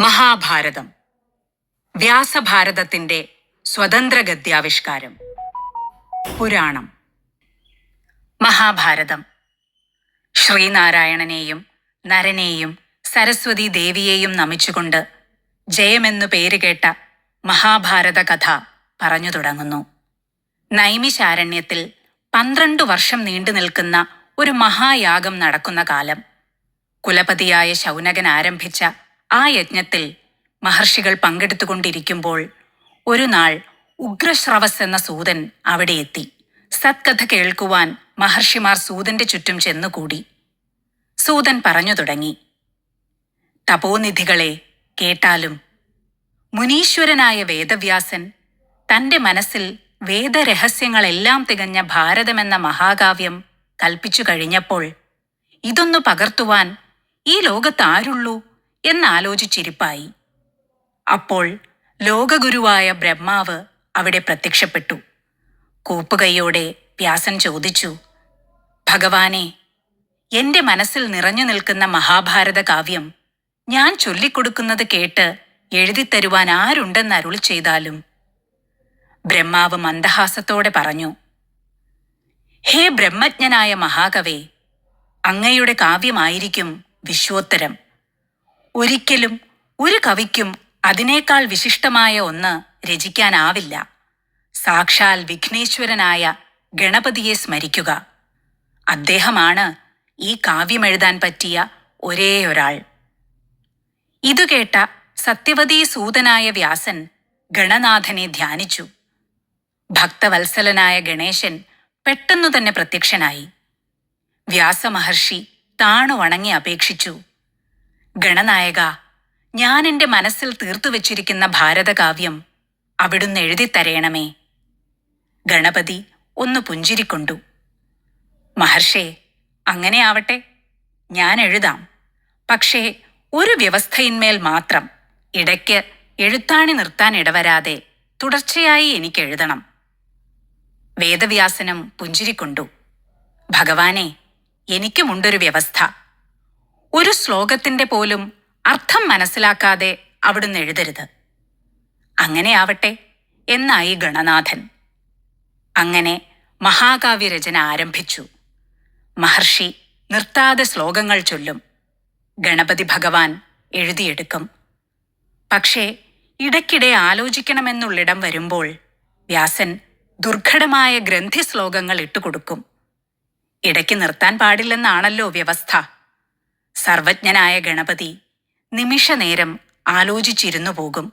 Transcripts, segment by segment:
മഹാഭാരതം. വ്യാസഭാരതത്തിന്റെ സ്വതന്ത്ര ഗദ്യാവിഷ്കാരം പുരാണം. മഹാഭാരതം. ശ്രീനാരായണനെയും നരനെയും സരസ്വതി ദേവിയെയും നമിച്ചുകൊണ്ട് ജയമെന്നു പേരുകേട്ട മഹാഭാരത കഥ പറഞ്ഞു തുടങ്ങുന്നു. നൈമിശാരണ്യത്തിൽ പന്ത്രണ്ടു വർഷം നീണ്ടു നിൽക്കുന്ന ഒരു മഹായാഗം നടക്കുന്ന കാലം. കുലപതിയായ ശൗനകൻ ആരംഭിച്ച ആ യജ്ഞത്തിൽ മഹർഷികൾ പങ്കെടുത്തുകൊണ്ടിരിക്കുമ്പോൾ ഒരു നാൾ ഉഗ്രശ്രവസ് എന്ന സൂതൻ അവിടെ എത്തി. സത്കഥ കേൾക്കുവാൻ മഹർഷിമാർ സൂതന്റെ ചുറ്റും ചെന്നുകൂടി. സൂതൻ പറഞ്ഞു തുടങ്ങി. തപോനിധികളെ കേട്ടാലും മുനീശ്വരനായ വേദവ്യാസൻ തന്റെ മനസ്സിൽ വേദരഹസ്യങ്ങളെല്ലാം തികഞ്ഞ ഭാരതമെന്ന മഹാകാവ്യം കൽപ്പിച്ചു കഴിഞ്ഞപ്പോൾ ഇതൊന്നു പകർത്തുവാൻ ഈ ലോകത്ത് ആരുള്ളൂ എന്നാലോചിച്ചിരിപ്പായി. അപ്പോൾ ലോകഗുരുവായ ബ്രഹ്മാവ് അവിടെ പ്രത്യക്ഷപ്പെട്ടു. കൂപ്പുകൈയോടെ വ്യാസൻ ചോദിച്ചു ഭഗവാനെ എന്റെ മനസ്സിൽ നിറഞ്ഞു നിൽക്കുന്ന മഹാഭാരത കാവ്യം ഞാൻ ചൊല്ലിക്കൊടുക്കുന്നത് കേട്ട് എഴുതിത്തരുവാൻ ആരുണ്ടെന്ന് അരുളി ചെയ്താലും? ബ്രഹ്മാവ് മന്ദഹാസത്തോടെ പറഞ്ഞു ഹേ ബ്രഹ്മജ്ഞനായ മഹാകവേ അങ്ങയുടെ കാവ്യമായിരിക്കും വിശ്വോത്തരം. ഒരിക്കലും ഒരു കവിക്കും അതിനേക്കാൾ വിശിഷ്ടമായ ഒന്ന് രചിക്കാനാവില്ല. സാക്ഷാൽ വിഘ്നേശ്വരനായ ഗണപതിയെ സ്മരിക്കുക. അദ്ദേഹമാണ് ഈ കാവ്യമെഴുതാൻ പറ്റിയ ഒരേയൊരാൾ ഇതു കേട്ട സത്യവതീ സൂതനായ വ്യാസൻ ഗണനാഥനെ ധ്യാനിച്ചു. ഭക്തവത്സലനായ ഗണേശൻ പെട്ടെന്നു തന്നെ പ്രത്യക്ഷനായി. വ്യാസമഹർഷി താണു വണങ്ങി അപേക്ഷിച്ചു. ഗണനായക ഞാൻ എന്റെ മനസ്സിൽ തീർത്തു വച്ചിരിക്കുന്ന ഭാരതകാവ്യം അവിടുന്ന് എഴുതിത്തരയണമേ ഗണപതി ഒന്ന് പുഞ്ചിരിക്കൊണ്ടു. മഹർഷേ അങ്ങനെ ആവട്ടെ ഞാൻ എഴുതാം. പക്ഷേ ഒരു വ്യവസ്ഥയിന്മേൽ മാത്രം ഇടയ്ക്ക് എഴുത്താണി നിർത്താൻ ഇടവരാതെ തുടർച്ചയായി എനിക്ക് എഴുതണം. വേദവ്യാസനം പുഞ്ചിരിക്കൊണ്ടു. ഭഗവാനെ എനിക്കുമുണ്ടൊരു വ്യവസ്ഥ. ഒരു ശ്ലോകത്തിന്റെ പോലും അർത്ഥം മനസ്സിലാക്കാതെ അവിടുന്ന് എഴുതരുത്. അങ്ങനെയാവട്ടെ എന്നായി ഗണനാഥൻ. അങ്ങനെ മഹാകാവ്യരചന ആരംഭിച്ചു. മഹർഷി നിർത്താതെ ശ്ലോകങ്ങൾ ചൊല്ലും. ഗണപതി ഭഗവാൻ എഴുതിയെടുക്കും. പക്ഷേ ഇടയ്ക്കിടെ ആലോചിക്കണമെന്നുള്ളിടം വരുമ്പോൾ വ്യാസൻ ദുർഘടമായ ഗ്രന്ഥി ശ്ലോകങ്ങൾ ഇട്ടുകൊടുക്കും. ഇടയ്ക്ക് നിർത്താൻ പാടില്ലെന്നാണല്ലോ വ്യവസ്ഥ. സർവജ്ഞനായ ഗണപതി നിമിഷനേരം ആലോചിച്ചിരുന്നു പോകും.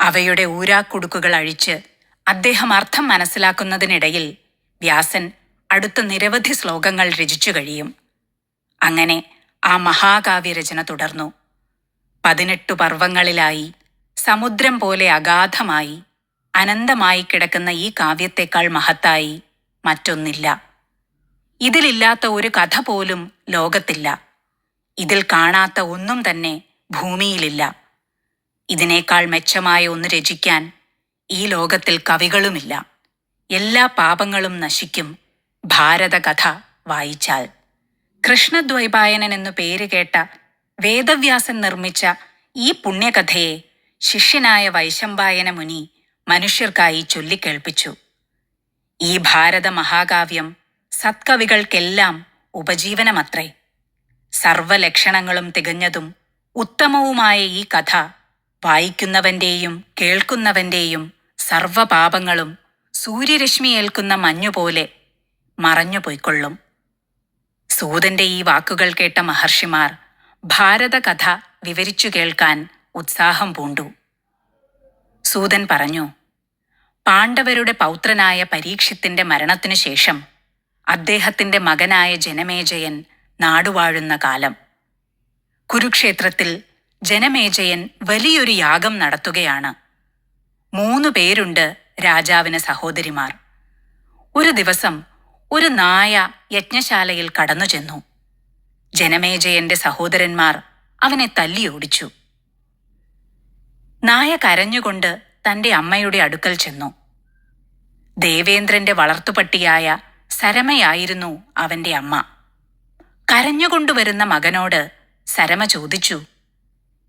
അവയുടെ ഊരാക്കുടുക്കുകൾ അഴിച്ച് അദ്ദേഹം അർത്ഥം മനസ്സിലാക്കുന്നതിനിടയിൽ വ്യാസൻ അടുത്ത നിരവധി ശ്ലോകങ്ങൾ രചിച്ചു കഴിയും. അങ്ങനെ ആ മഹാകാവ്യരചന തുടർന്നു. പതിനെട്ടു പർവങ്ങളിലായി സമുദ്രം പോലെ അഗാധമായി അനന്തമായി കിടക്കുന്ന ഈ കാവ്യത്തെക്കാൾ മഹത്തായി മറ്റൊന്നില്ല. ഇതിലില്ലാത്ത ഒരു കഥ പോലും ലോകത്തില്ല. ഇതിൽ കാണാത്ത ഒന്നും തന്നെ ഭൂമിയിലില്ല. ഇതിനേക്കാൾ മെച്ചമായ ഒന്ന് രചിക്കാൻ ഈ ലോകത്തിൽ കവികളുമില്ല. എല്ലാ പാപങ്ങളും നശിക്കും ഭാരതകഥ വായിച്ചാൽ. കൃഷ്ണദ്വൈപായനൻ എന്നു പേര് കേട്ട വേദവ്യാസൻ നിർമ്മിച്ച ഈ പുണ്യകഥയെ ശിഷ്യനായ വൈശമ്പായന മുനി മനുഷ്യർക്കായി ചൊല്ലിക്കേൾപ്പിച്ചു. ഈ ഭാരത മഹാകാവ്യം സത്കവികൾക്കെല്ലാം ഉപജീവനമത്രേ. സർവലക്ഷണങ്ങളും തികഞ്ഞതും ഉത്തമവുമായ ഈ കഥ വായിക്കുന്നവന്റെയും കേൾക്കുന്നവന്റെയും സർവപാപങ്ങളും സൂര്യരശ്മി ഏൽക്കുന്ന മഞ്ഞുപോലെ മറഞ്ഞുപോയിക്കൊള്ളും. സൂതന്റെ ഈ വാക്കുകൾ കേട്ട മഹർഷിമാർ ഭാരതകഥ വിവരിച്ചു കേൾക്കാൻ ഉത്സാഹം പൂണ്ടു. സൂതൻ പറഞ്ഞു പാണ്ഡവരുടെ പൗത്രനായ പരീക്ഷത്തിന്റെ മരണത്തിനു ശേഷം അദ്ദേഹത്തിന്റെ മകനായ ജനമേജയൻ നാടുവാഴുന്ന കാലം. കുരുക്ഷേത്രത്തിൽ ജനമേജയൻ വലിയൊരു യാഗം നടത്തുകയാണ്. മൂന്നു പേരുണ്ട് രാജാവിന് സഹോദരിമാർ. ഒരു ദിവസം ഒരു നായ യജ്ഞശാലയിൽ കടന്നു ചെന്നു. ജനമേജയന്റെ സഹോദരന്മാർ അവനെ തല്ലിയോടിച്ചു നായ കരഞ്ഞുകൊണ്ട് തന്റെ അമ്മയുടെ അടുക്കൽ ചെന്നു. ദേവേന്ദ്രന്റെ വളർത്തുപട്ടിയായ സരമയായിരുന്നു അവന്റെ അമ്മ. കരഞ്ഞുകൊണ്ടുവരുന്ന മകനോട് സരമ ചോദിച്ചു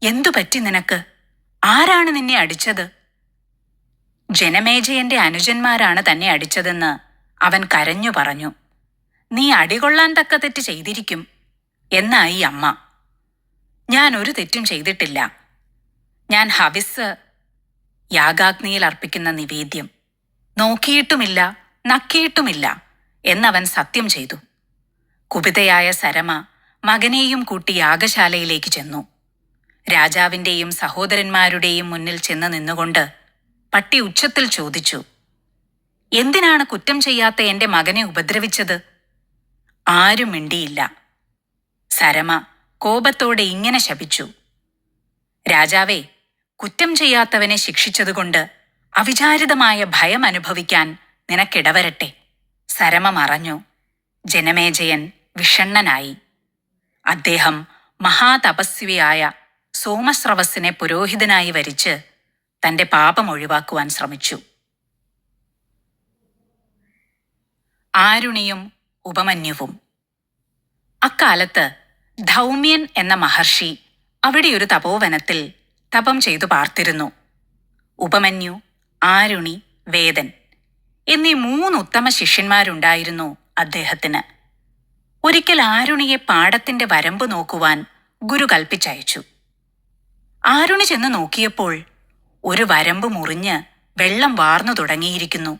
എന്തു പറ്റി നിനക്ക്? ആരാണ് നിന്നെ അടിച്ചത്? ജനമേജയന്റെ അനുജന്മാരാണ് തന്നെ അടിച്ചതെന്ന് അവൻ കരഞ്ഞു പറഞ്ഞു നീ അടികൊള്ളാൻ തക്ക തെറ്റ് ചെയ്തിരിക്കും എന്നായി അമ്മ. ഞാൻ ഒരു തെറ്റും ചെയ്തിട്ടില്ല. ഞാൻ ഹവിസ് യാഗാഗ്നിയിൽ അർപ്പിക്കുന്ന നിവേദ്യം. നോക്കിയിട്ടുമില്ല നക്കിയിട്ടുമില്ല എന്നവൻ സത്യം ചെയ്തു. കുപിതയായ സരമ മകനെയും കൂട്ടി യാഗശാലയിലേക്ക് ചെന്നു. രാജാവിന്റെയും സഹോദരന്മാരുടെയും മുന്നിൽ ചെന്ന് നിന്നുകൊണ്ട് പട്ടി ഉച്ചത്തിൽ ചോദിച്ചു എന്തിനാണ് കുറ്റം ചെയ്യാത്ത എന്റെ മകനെ ഉപദ്രവിച്ചത്? ആരും മിണ്ടിയില്ല. സരമ കോപത്തോടെ ഇങ്ങനെ ശപിച്ചു രാജാവേ കുറ്റം ചെയ്യാത്തവനെ ശിക്ഷിച്ചതുകൊണ്ട് അവിചാരിതമായ ഭയം അനുഭവിക്കാൻ നിനക്കിടവരട്ടെ. സരമ മറഞ്ഞു ജനമേജയൻ വിഷണ്ണനായി. അദ്ദേഹം മഹാതപസ്വിയായ സോമസ്രവസിനെ പുരോഹിതനായി വരിച്ച് തന്റെ പാപം ഒഴിവാക്കുവാൻ ശ്രമിച്ചു. ആരുണിയും ഉപമന്യുവും. അക്കാലത്ത് ധൗമ്യൻ എന്ന മഹർഷി അവിടെ ഒരു തപോവനത്തിൽ തപം ചെയ്തു പാർത്തിരുന്നു. ഉപമന്യു ആരുണി വേദൻ എന്നീ മൂന്ന് ഉത്തമ ശിഷ്യന്മാരുണ്ടായിരുന്നു അദ്ദേഹത്തിന്. ഒരിക്കൽ ആരുണിയെ പാടത്തിന്റെ വരമ്പ് നോക്കുവാൻ ഗുരു കൽപ്പിച്ചയച്ചു. ആരുണി ചെന്ന് നോക്കിയപ്പോൾ ഒരു വരമ്പ് മുറിഞ്ഞ് വെള്ളം വാർന്നു തുടങ്ങിയിരിക്കുന്നു.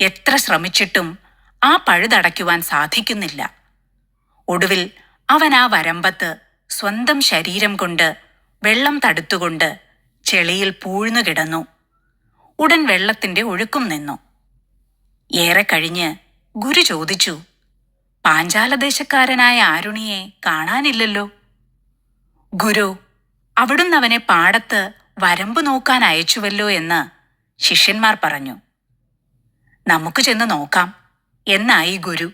എത്ര ശ്രമിച്ചിട്ടും ആ പഴുതടയ്ക്കുവാൻ സാധിക്കുന്നില്ല. ഒടുവിൽ അവൻ ആ വരമ്പത്ത് സ്വന്തം ശരീരം കൊണ്ട് വെള്ളം തടുത്തുകൊണ്ട് ചെളിയിൽ പൂഴ്ന്നു കിടന്നു. ഉടൻ വെള്ളത്തിന്റെ ഒഴുക്കും നിന്നു. ഏറെ കഴിഞ്ഞ് ഗുരു ചോദിച്ചു പാഞ്ചാലദേശക്കാരനായ ആരുണിയെ കാണാനില്ലല്ലോ. ഗുരു അവിടുന്ന് അവനെ പാടത്ത് വരമ്പ് നോക്കാൻ അയച്ചുവല്ലോ എന്ന് ശിഷ്യന്മാർ പറഞ്ഞു. നമുക്ക് ചെന്ന് നോക്കാം എന്നായി ഗുരു.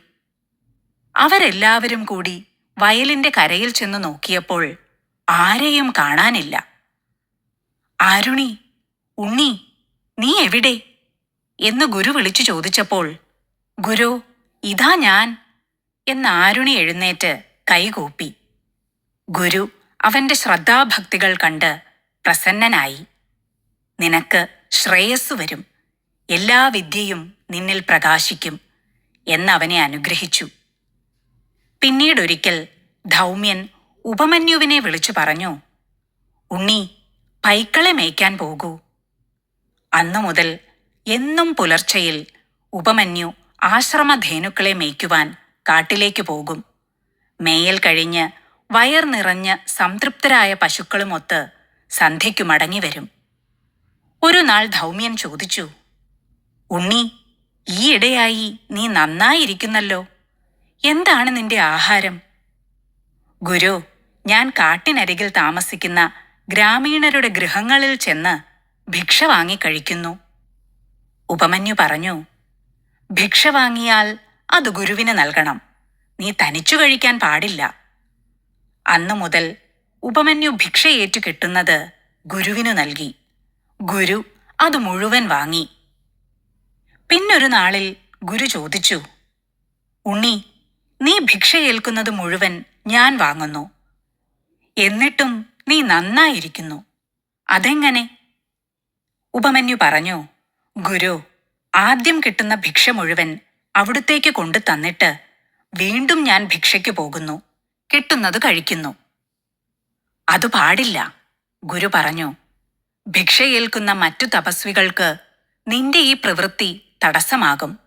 അവരെല്ലാവരും കൂടി വയലിന്റെ കരയിൽ ചെന്ന് നോക്കിയപ്പോൾ ആരെയും കാണാനില്ല. ആരുണി ഉണ്ണി നീ എവിടെ? എന്ന് ഗുരു വിളിച്ചു ചോദിച്ചപ്പോൾ ഗുരു ഇതാ ഞാൻ. എന്ന് ആരുണി എഴുന്നേറ്റ് കൈകൂപ്പി. ഗുരു അവന്റെ ശ്രദ്ധാഭക്തികൾ കണ്ട് പ്രസന്നനായി. നിനക്ക് ശ്രേയസ് വരും. എല്ലാ വിദ്യയും നിന്നിൽ പ്രകാശിക്കും എന്നവനെ അനുഗ്രഹിച്ചു. പിന്നീടൊരിക്കൽ ധൗമ്യൻ ഉപമന്യുവിനെ വിളിച്ചു പറഞ്ഞു ഉണ്ണി പൈക്കളെ മേയ്ക്കാൻ പോകൂ. അന്നു മുതൽ എന്നും പുലർച്ചയിൽ ഉപമന്യു ആശ്രമധേനുക്കളെ മേയ്ക്കുവാൻ കാട്ടിലേക്ക് പോകും. മേയൽ കഴിഞ്ഞ് വയർ നിറഞ്ഞ് സംതൃപ്തരായ പശുക്കളുമൊത്ത് സന്ധ്യയ്ക്കു മടങ്ങിവരും ഒരു നാൾ ധൗമ്യൻ ചോദിച്ചു ഉണ്ണി ഈയിടെയായി നീ നന്നായിരിക്കുന്നല്ലോ. എന്താണ് നിന്റെ ആഹാരം? ഗുരു ഞാൻ കാട്ടിനരികിൽ താമസിക്കുന്ന ഗ്രാമീണരുടെ ഗൃഹങ്ങളിൽ ചെന്ന് ഭിക്ഷ വാങ്ങി കഴിക്കുന്നു. ഉപമന്യു പറഞ്ഞു ഭിക്ഷ വാങ്ങിയാൽ അത് ഗുരുവിന് നൽകണം. നീ തനിച്ചു കഴിക്കാൻ പാടില്ല. അന്നു മുതൽ ഉപമന്യു ഭിക്ഷയേറ്റു കിട്ടുന്നത് ഗുരുവിനു നൽകി. ഗുരു അത് മുഴുവൻ വാങ്ങി. പിന്നൊരു നാളിൽ ഗുരു ചോദിച്ചു ഉണ്ണി നീ ഭിക്ഷയേൽക്കുന്നത് മുഴുവൻ ഞാൻ വാങ്ങുന്നു. എന്നിട്ടും നീ നന്നായിരിക്കുന്നു. അതെങ്ങനെ? ഉപമന്യു പറഞ്ഞു ഗുരു ആദ്യം കിട്ടുന്ന ഭിക്ഷ മുഴുവൻ അവിടുത്തേക്ക് കൊണ്ടു തന്നിട്ട് വീണ്ടും ഞാൻ ഭിക്ഷയ്ക്ക് പോകുന്നു. കിട്ടുന്നത് കഴിക്കുന്നു. അത് പാടില്ല. ഗുരു പറഞ്ഞു ഭിക്ഷയേൽക്കുന്ന മറ്റു തപസ്വികൾക്ക് നിന്റെ ഈ പ്രവൃത്തി തടസ്സമാകും.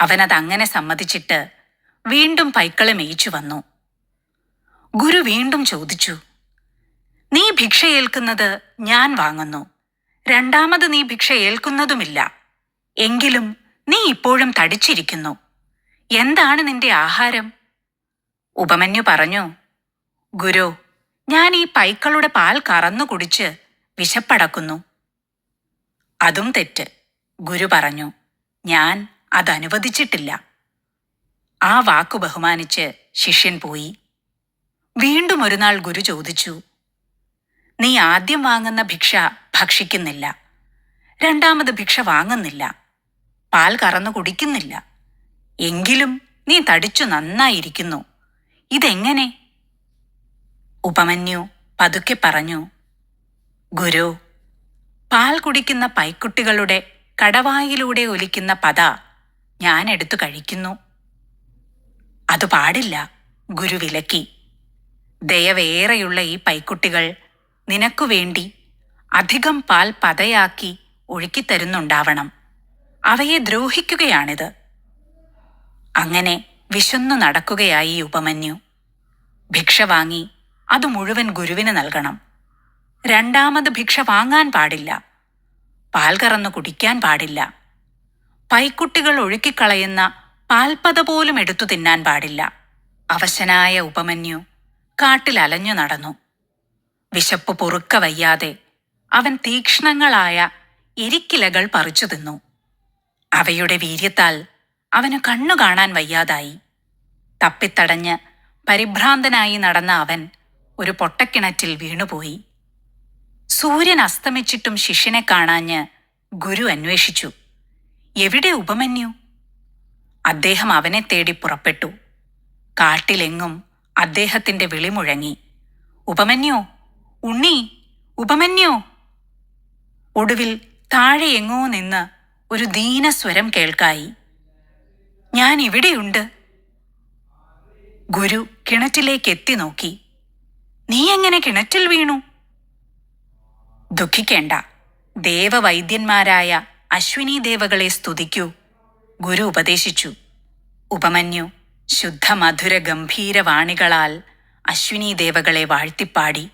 അവനതങ്ങനെ സമ്മതിച്ചിട്ട് വീണ്ടും പൈക്കളെ മേയിച്ചു വന്നു. ഗുരു വീണ്ടും ചോദിച്ചു നീ ഭിക്ഷ ഏൽക്കുന്നത് ഞാൻ വാങ്ങുന്നു. രണ്ടാമത് നീ ഭിക്ഷ ഏൽക്കുന്നതുമില്ല എങ്കിലും നീ ഇപ്പോഴും തടിച്ചിരിക്കുന്നു. എന്താണ് നിന്റെ ആഹാരം? ഉപമന്യു പറഞ്ഞു ഗുരു ഞാൻ ഈ പൈക്കളുടെ പാൽ കറന്നു കുടിച്ച് വിശപ്പടക്കുന്നു. അതും തെറ്റ് ഗുരു പറഞ്ഞു. ഞാൻ അതനുവദിച്ചിട്ടില്ല ആ വാക്കു ബഹുമാനിച്ച് ശിഷ്യൻ പോയി. വീണ്ടും ഒരുനാൾ ഗുരു ചോദിച്ചു നീ ആദ്യം വാങ്ങുന്ന ഭിക്ഷ ഭക്ഷിക്കുന്നില്ല. രണ്ടാമത് ഭിക്ഷ വാങ്ങുന്നില്ല. പാൽ കറന്നു കുടിക്കുന്നില്ല. എങ്കിലും നീ തടിച്ചു നന്നായിരിക്കുന്നു. ഇതെങ്ങനെ? ഉപമന്യു പതുക്കെ പറഞ്ഞു ഗുരു പാൽ കുടിക്കുന്ന പൈക്കുട്ടികളുടെ കടവായിലൂടെ ഒലിക്കുന്ന പത ഞാൻ എടുത്തു കഴിക്കുന്നു. അത് പാടില്ല ഗുരു വിലക്കി. ദയവേറെയുള്ള ഈ പൈക്കുട്ടികൾ നിനക്കു വേണ്ടി അധികം പാൽ പതയാക്കി ഒഴുക്കിത്തരുന്നുണ്ടാവണം അവയെ ദ്രോഹിക്കുകയാണിത്. അങ്ങനെ വിശന്നു നടക്കുകയായി ഉപമന്യു. ഭിക്ഷ വാങ്ങി അത് മുഴുവൻ ഗുരുവിന് നൽകണം. രണ്ടാമത് ഭിക്ഷ വാങ്ങാൻ പാടില്ല. പാൽ കറന്നു കുടിക്കാൻ പാടില്ല. പൈക്കുട്ടികൾ ഒഴുക്കിക്കളയുന്ന പാൽപ്പത പോലും എടുത്തു തിന്നാൻ പാടില്ല. അവശനായ ഉപമന്യു കാട്ടിൽ അലഞ്ഞു നടന്നു. വിശപ്പ് പൊറുക്ക വയ്യാതെ അവൻ തീക്ഷ്ണങ്ങളായ എരിക്കിലകൾ പറിച്ചു തിന്നു. അവയുടെ വീര്യത്താൽ അവന് കണ്ണു കാണാൻ വയ്യാതായി. തപ്പിത്തടഞ്ഞ് പരിഭ്രാന്തനായി നടന്ന അവൻ ഒരു പൊട്ടക്കിണറ്റിൽ വീണുപോയി. സൂര്യൻ അസ്തമിച്ചിട്ടും ശിഷ്യനെ കാണാഞ്ഞ് ഗുരു അന്വേഷിച്ചു. എവിടെ ഉപമന്യു? അദ്ദേഹം അവനെ തേടി പുറപ്പെട്ടു. കാട്ടിലെങ്ങും അദ്ദേഹത്തിന്റെ വിളി മുഴങ്ങി. ഉപമന്യു? ഉണ്ണി? ഉപമന്യു? ഒടുവിൽ താഴെ എങ്ങോ നിന്ന് ഒരു ദീനസ്വരം കേൾക്കായി. ഞാൻ ഇവിടെയുണ്ട്. ഗുരു കിണറ്റിലേക്ക് എത്തി നോക്കി. നീ എങ്ങനെ കിണറ്റിൽ വീണു? ദുഃഖിക്കേണ്ട. ദേവവൈദ്യന്മാരായ അശ്വിനി ദേവകളെ സ്തുതിക്കൂ. ഗുരു ഉപദേശിച്ചു. ഉപമന്യു ശുദ്ധമധുര ഗംഭീരവാണികളാൽ അശ്വിനി ദേവകളെ വാഴ്ത്തിപ്പാടി.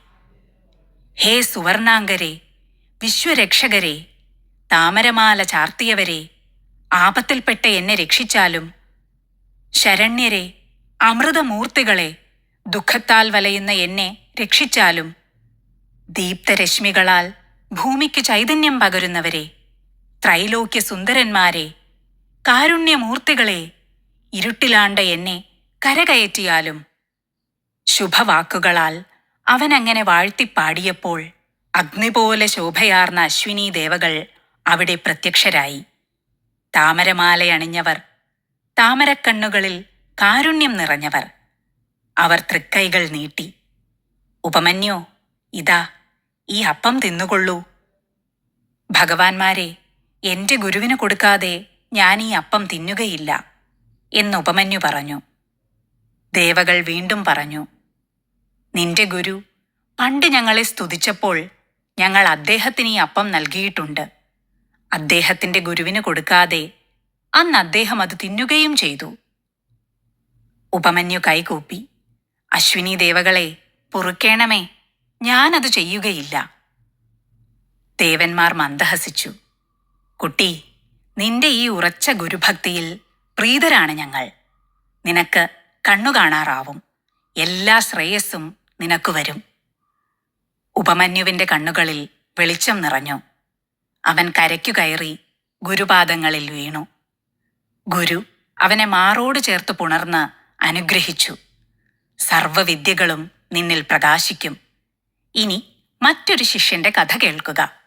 ഹേ സുവർണാങ്കരെ വിശ്വരക്ഷകരെ താമരമാല ചാർത്തിയവരെ ആപത്തിൽപ്പെട്ട എന്നെ രക്ഷിച്ചാലും ശരണ്യരെ അമൃതമൂർത്തികളെ ദുഃഖത്താൽ വലയുന്ന എന്നെ രക്ഷിച്ചാലും ദീപ്തരശ്മികളാൽ ഭൂമിക്ക് ചൈതന്യം പകരുന്നവരെ ത്രൈലോക്യ സുന്ദരന്മാരെ കാരുണ്യമൂർത്തികളെ ഇരുട്ടിലാണ്ട എന്നെ കരകയറ്റിയാലും ശുഭവാക്കുകളാൽ അവനങ്ങനെ വാഴ്ത്തിപ്പാടിയപ്പോൾ അഗ്നിപോലെ ശോഭയാർന്ന അശ്വിനി ദേവകൾ അവിടെ പ്രത്യക്ഷരായി. താമരമാലയണിഞ്ഞവർ താമരക്കണ്ണുകളിൽ കാരുണ്യം നിറഞ്ഞവർ. അവർ തൃക്കൈകൾ നീട്ടി. ഉപമന്യോ ഇതാ ഈ അപ്പം തിന്നുകൊള്ളൂ. ഭഗവാന്മാരെ എന്റെ ഗുരുവിന് കൊടുക്കാതെ ഞാൻ ഈ അപ്പം തിന്നുകയില്ല എന്ന് ഉപമന്യു പറഞ്ഞു. ദേവകൾ വീണ്ടും പറഞ്ഞു നിന്റെ ഗുരു പണ്ട് ഞങ്ങളെ സ്തുതിച്ചപ്പോൾ ഞങ്ങൾ അദ്ദേഹത്തിന് ഈ അപ്പം നൽകിയിട്ടുണ്ട്. അദ്ദേഹത്തിന്റെ ഗുരുവിന് കൊടുക്കാതെ അന്ന് അദ്ദേഹം അത് തിന്നുകയും ചെയ്തു. ഉപമന്യു കൈകൂപ്പി അശ്വിനി ദേവകളെ പൊറുക്കേണമേ ഞാനത് ചെയ്യുകയില്ല. ദേവന്മാർ മന്ദഹസിച്ചു. കുട്ടി നിന്റെ ഈ ഉറച്ച ഗുരുഭക്തിയിൽ പ്രീതരാണ് ഞങ്ങൾ. നിനക്ക് കണ്ണു കാണാറാവും എല്ലാ ശ്രേയസ്സും നിനക്കു വരും. ഉപമന്യുവിന്റെ കണ്ണുകളിൽ വെളിച്ചം നിറഞ്ഞു. അവൻ കരയ്ക്കു കയറി ഗുരുപാദങ്ങളിൽ വീണു. ഗുരു അവനെ മാറോട് ചേർത്ത് പുണർന്ന് അനുഗ്രഹിച്ചു. സർവവിദ്യകളും നിന്നിൽ പ്രകാശിക്കും. ഇനി മറ്റൊരു ശിഷ്യന്റെ കഥ കേൾക്കുക.